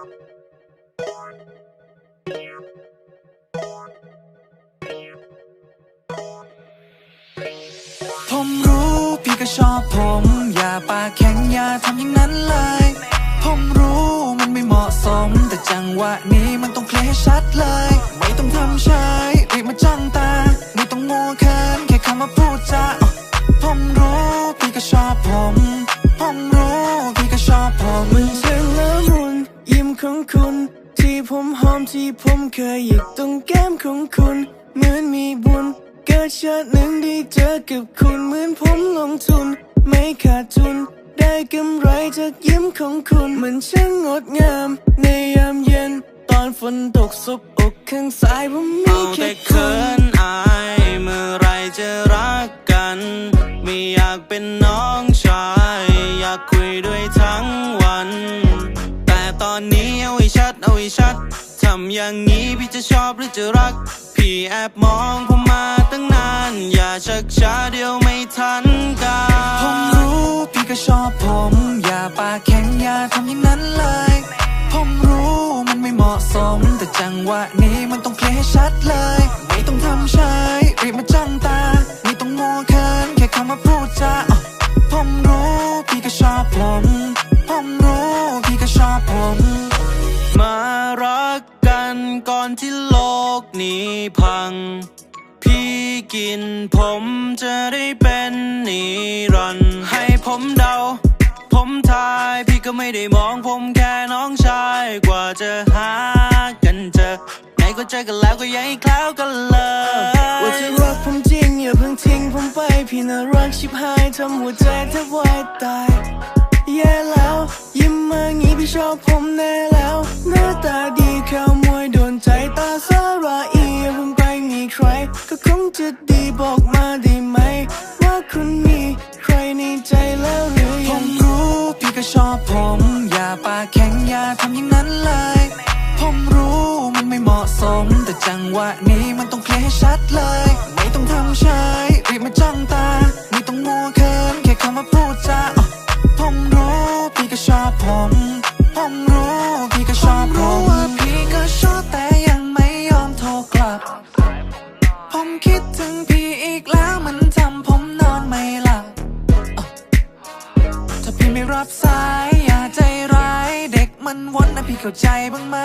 ผมรู้พี่ก็ชอบผม อย่าปากแข็งอย่าทำอย่างนั้นเลย ผมรู้มันไม่เหมาะสม แต่จังหวะนี้มันต้องเคลียร์ให้ชัดเลย ไม่ต้องทำชายรีบมาจ้องตา ไม่ต้องโง่เขินแค่คำว่าพูดจาอะผมรู้พี่ก็ชอบผม ผมรู้พี่ก็ชอบผมมันช่างละมุน ยิ้มของคุณ ที่ผมหอมที่ผมเคยหยิกตรงแก้มของคุณ เหมือนมีบุญ เกิดชาติหนึ่งได้เจอกับคุณเหมือนผมลงทุน ไม่ขาดทุน ได้กำไรจากยิ้มของคุณ มันช่างงดงาม ในยามเย็น ตอนฝนตกซบอกข้างซ้ายผมมีเอาแค่แต่คุเขินอายเมื่อไรจะรักกัน ไม่อยากเป็น อนนี้เอาให้ชัดเอาให้ชัด ทำอย่างนี้พี่จะชอบหรือจะรัก พี่แอบมองผมมาตั้งนาน อย่าชักช้าเดี๋ยวไม่ทันกาผมรรู้พี่ก็ชอบผม อย่าปากแข็งอย่าทำอย่างนั้นเลย ผมรู้มันไม่เหมาะสม แต่จังหวะนี้มันต้องเคลียร์ให้ชัดเลย ไม่ต้องทำ นี้พัง พี่กินผมจะได้เป็นนิรันดร์ให้ผมเดา ผมทายพี่ก็ไม่ได้มองผมแค่น้องชายกว่าจะหากันเจอไหนก็เจอกันแล้วก็ยังคล้าวกันเลยว่าจะรักผมจริงอย่าเพิ่งทิ้งผมไปพี่น่ารักชิบหายทำหัวใจแทบวายตายแย่แล้ว ยิ้มมางี้พี่ชอบผมแน่แล้วหน้าตาดี อย่างนั้นเลย ผมรู้มันไม่เหมาะสม แต่จังหวะนี้มันต้องเคลียร์ให้ชัดเลย ไม่ต้องทำชายรีบมาจ้องตา ไม่ต้องโง่เขินแค่คำว่าพูดจาอะผมรู้พี่ก็ชอบผม ผมรู้พี่ก็ชอบผมรู้ว่าพี่ก็ชอบแต่ยังไม่ยอมโทรกลับ ผมคิดถึงพี่อีกแล้วมันทำผมนอนไม่หลับถ้าพี่ไม่รับสายอย่าใจร้ายเด็ก มันวนนะพี่เข้าใจบ้างไหม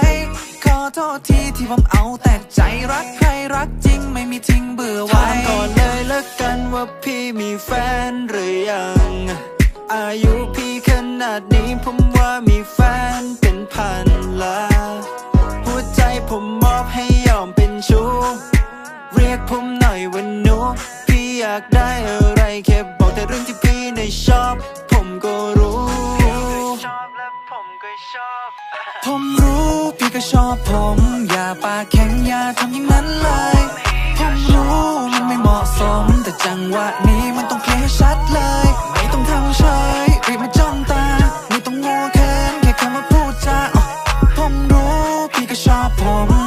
ขอโทษทีที่ผมเอาแต่ใจรักใครรักจริงไม่มีทิ้งเบื่อไว้ ถามก่อนเลยละกันว่าพี่มีแฟนหรือยัง อายุพี่ขนาดนี้ผมว่ามีแฟนเป็นพันล้วหัวใจผมมอบให้ยอมเป็นชู้ เรียกผมหน่อยวันนู้พี่อยากได้อะไรแค่บอกแต่เรื่องที่พี่ในชอบ ผมรู้พี่ก็ชอบผม อย่าปากแข็งอย่าทำอย่างนั้นเลย ผมรู้มันไม่เหมาะสม แต่จังหวะนี้มันต้องเคลียร์ชัดเลย ไม่ต้องทำเฉยรีบมาจ้องตา ไม่ต้องงอแข้นแค่คำว่าพูดจาผมรู้พี่ก็ชอบผม